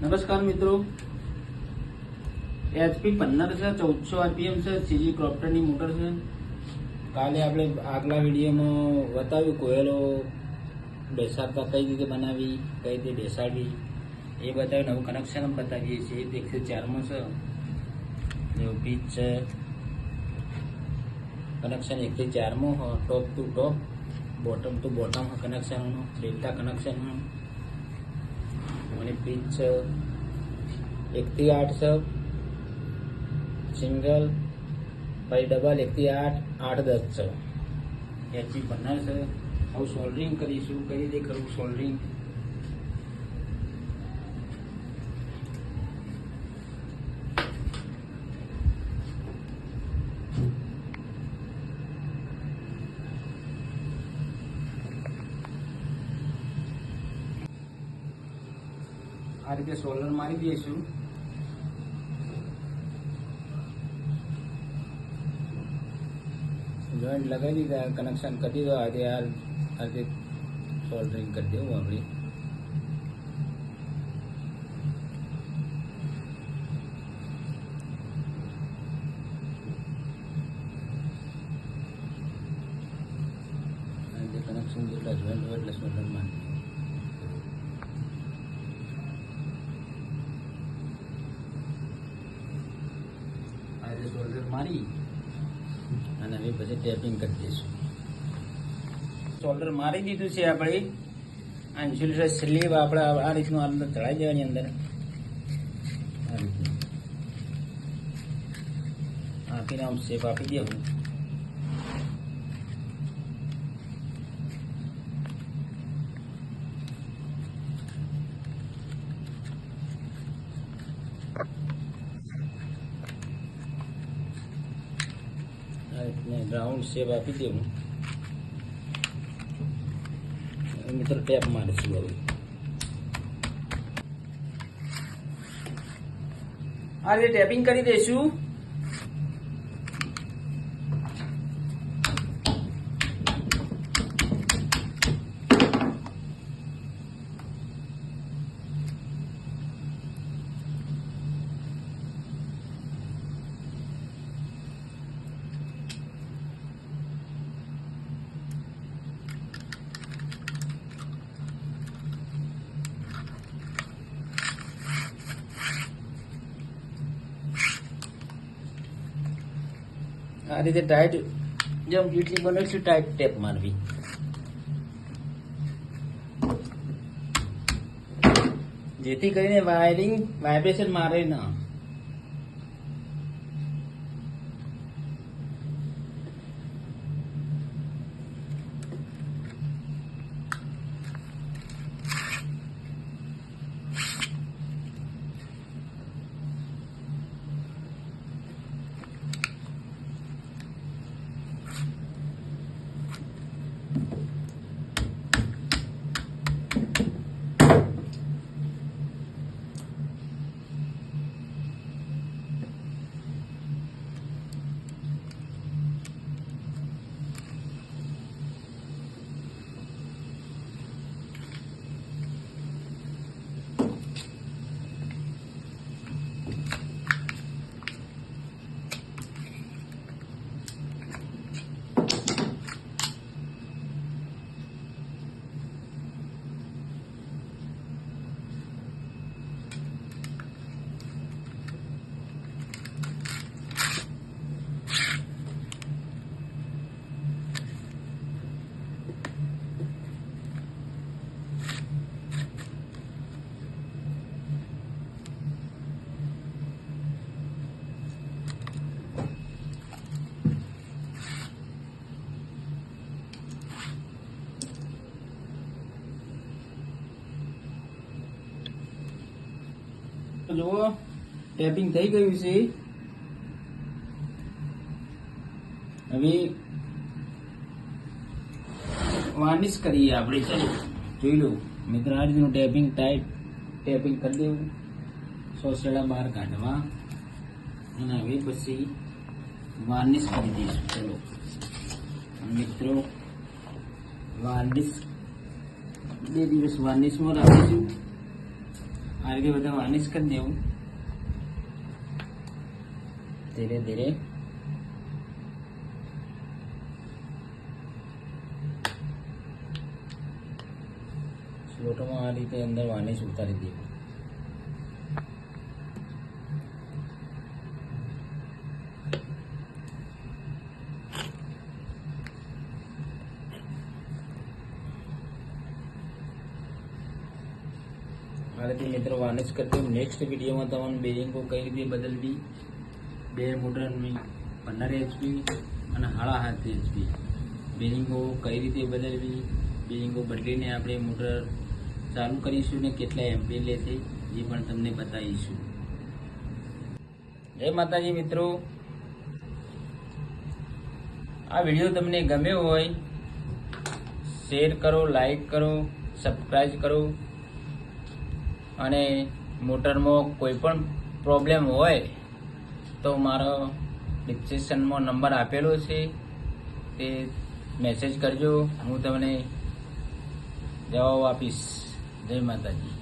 નમસ્કાર મિત્રો. એચપી પંદર છે, ચૌદસો આરપીએમ છે, સીજી ક્રોપ્ટરની મોટર છે. કાલે આપણે આગલા વિડીયોમાં બતાવ્યું કોયલો બેસાડતા કઈ રીતે બનાવી, કઈ રીતે બેસાડવી, એ બતાવ્યું નવું કનેક્શન બતાવીએ છીએ. એકસો ચારમાં છે એવું પીચ છે. કનેક્શન એકથી ચારમાં top to top, bottom to bottom કનેક્શનનું, delta connection અને પીચ એકથી આઠ છે સિંગલ, પછી ડબલ, એકથી આઠ આઠ દસ છે એચી છે. આવું સોલ્ડરિંગ કરીશું, કઈ રીતે કરવું સોલ્ડરિંગ આ રીતે સોલર મારી દઈશું. જોઈન્ટ લગાવી દીધા કનેક્શન કરી દો આજે આ આ રીતે સોલ્ડરિંગ કરી દેવું આપણે. કનેક્શન જેટલા જોઈન્ટ હોય એટલે સોલ્ડર મારી આ સોલ્જર મારી અને હવે પછી ટેપિંગ કરી દઈશું. સોલ્ડર મારી દીધું છે આપણે. આ ઇન્સ્યુલેટર સ્લીવ આપણે આ રીતનું અંદર ચડાવી દેવાની અંદર. આ આપીને આમ શેપ આપી દેવું આ રીતને રાઉન્ડ શેપ આપી હવે મિત્રો ટેપ મારીશું હવે. આ રીતે ટેપિંગ કરી દઈશું. આ રીતે ટાઈટ જેમ જેટલી બને એટલી ટાઈટ ટેપ મારવી. જેથી કરીને વાયરિંગ વાઇબ્રેશન મારે ના. તો જુઓ ટેપિંગ થઈ ગયું છે. હવે વાર્નિશ કરીએ આપણે, ચાલો, જોઈ લો. મિત્ર, આ રીતનું ટેપિંગ ટાઈટ ટેપિંગ કરી દેવું. સોસેડા બહાર કાઢવા. અને હવે પછી વાર્નિશ કરી દઈશું, ચલો. મિત્રો વાર્નિશ બે દિવસ વાર્નિશમાં રાખીશું. આ રીતે બધા વાર્નિશ કરી દેવું. ધીરે ધીરે. સ્લોટોમાં આ રીતે અંદર વાર્નિશ ઉતારી દેવું. આ મિત્રો વાર્નિશ કરતી નેક્સ્ટ વિડીયોમાં તમને બેરિંગો કઈ રીતે બદલવી? બે મોટરની પંદર એચપી અને સાડા સાત એચપી બેરિંગો કઈ રીતે બદલવી? બેરિંગો બદલીને આપણે મોટર ચાલુ કરીશું ને કેટલા એમપી લે એ પણ તમને બતાવીશું. જય માતાજી મિત્રો. આ વીડિયો તમને ગમ્યો હોય શેર કરો લાઈક કરો સબસ્ક્રાઈબ કરો. અને મોટરમાં કોઈ પણ પ્રોબ્લેમ હોય, તો મારો ડિસ્ક્રિપ્શનમાં નંબર આપેલો છે. તે મેસેજ કરજો. હું તમને જવાબ આપીશ. જય માતાજી.